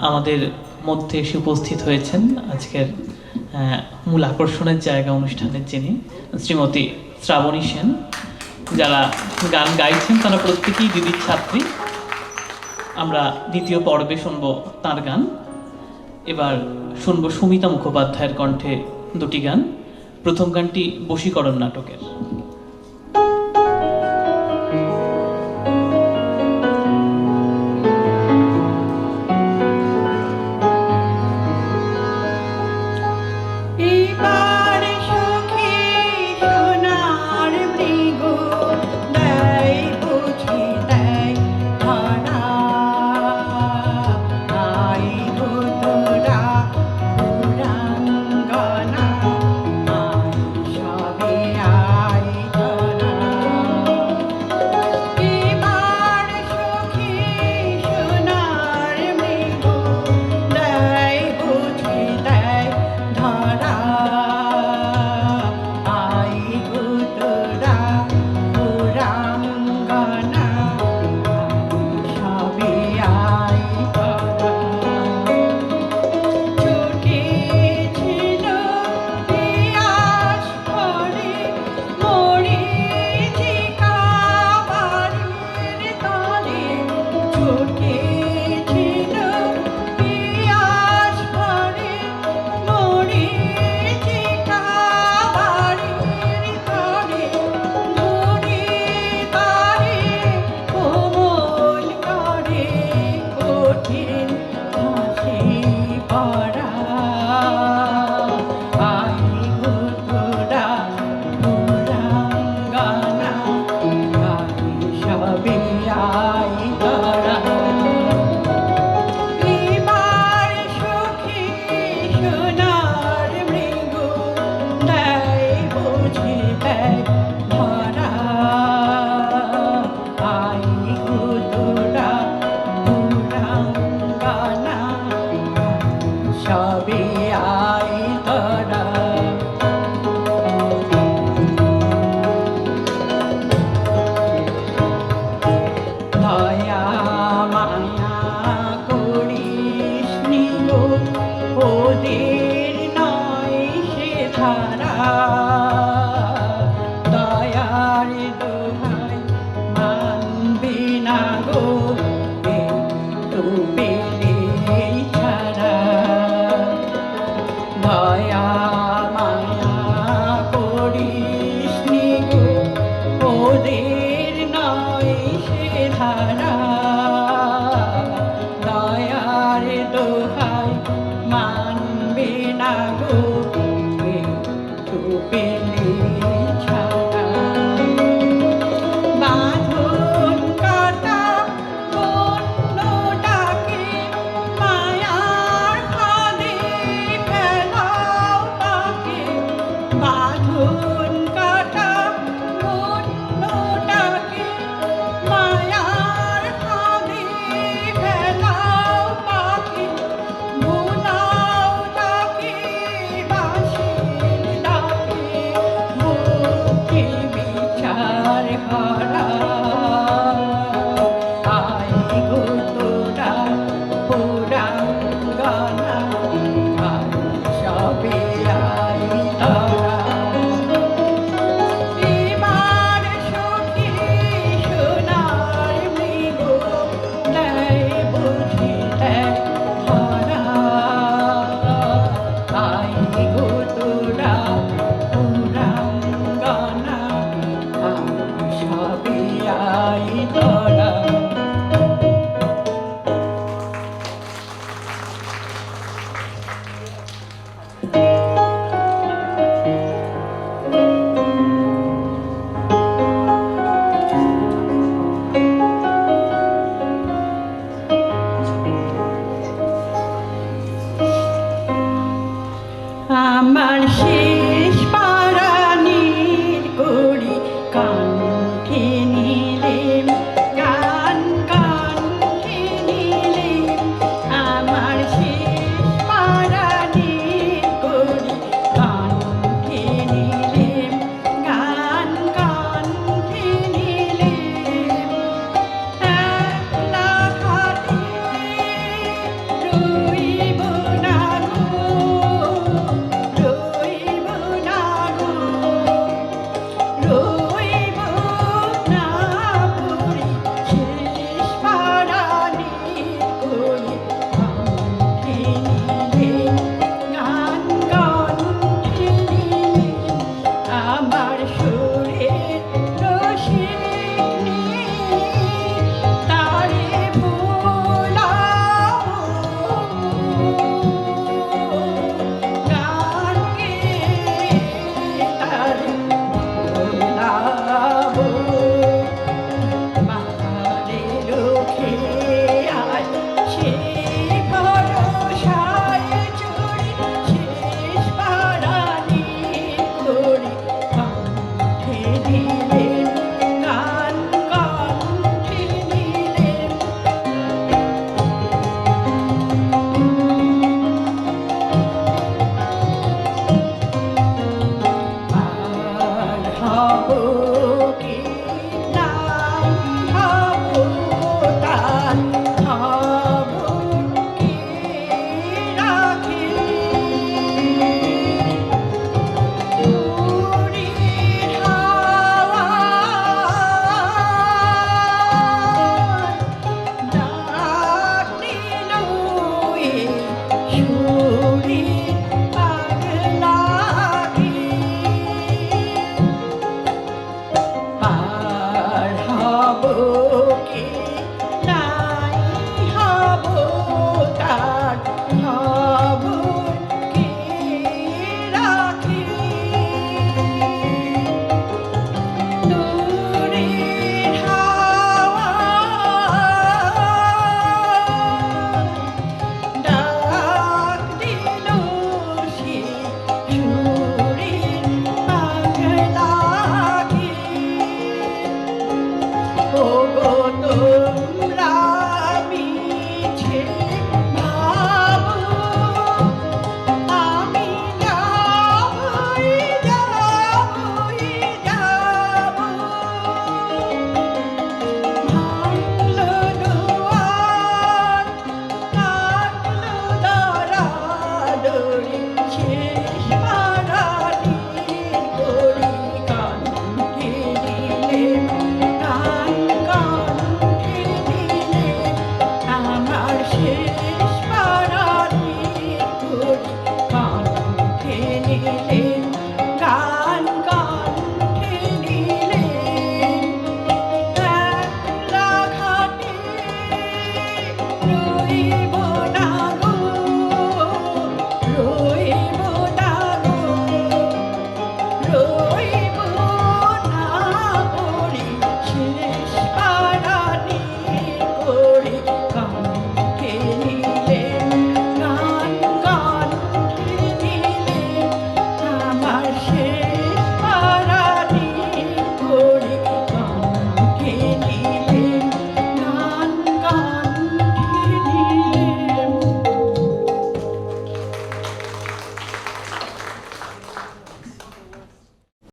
আমাদের মধ্যে এসে উপস্থিত হয়েছেন আজকের মূল আকর্ষণের জায়গা অনুষ্ঠানের যিনি শ্রীমতী শ্রাবণী সেন, যারা গান গাইছেন, তারা প্রত্যেকেই দিদির ছাত্রী। আমরা দ্বিতীয় পর্বে শুনব তার গান। এবার শুনব সুমিতা মুখোপাধ্যায়ের কণ্ঠে দুটি গান। প্রথম গানটি বশীকরণ নাটকের। 나. and she share.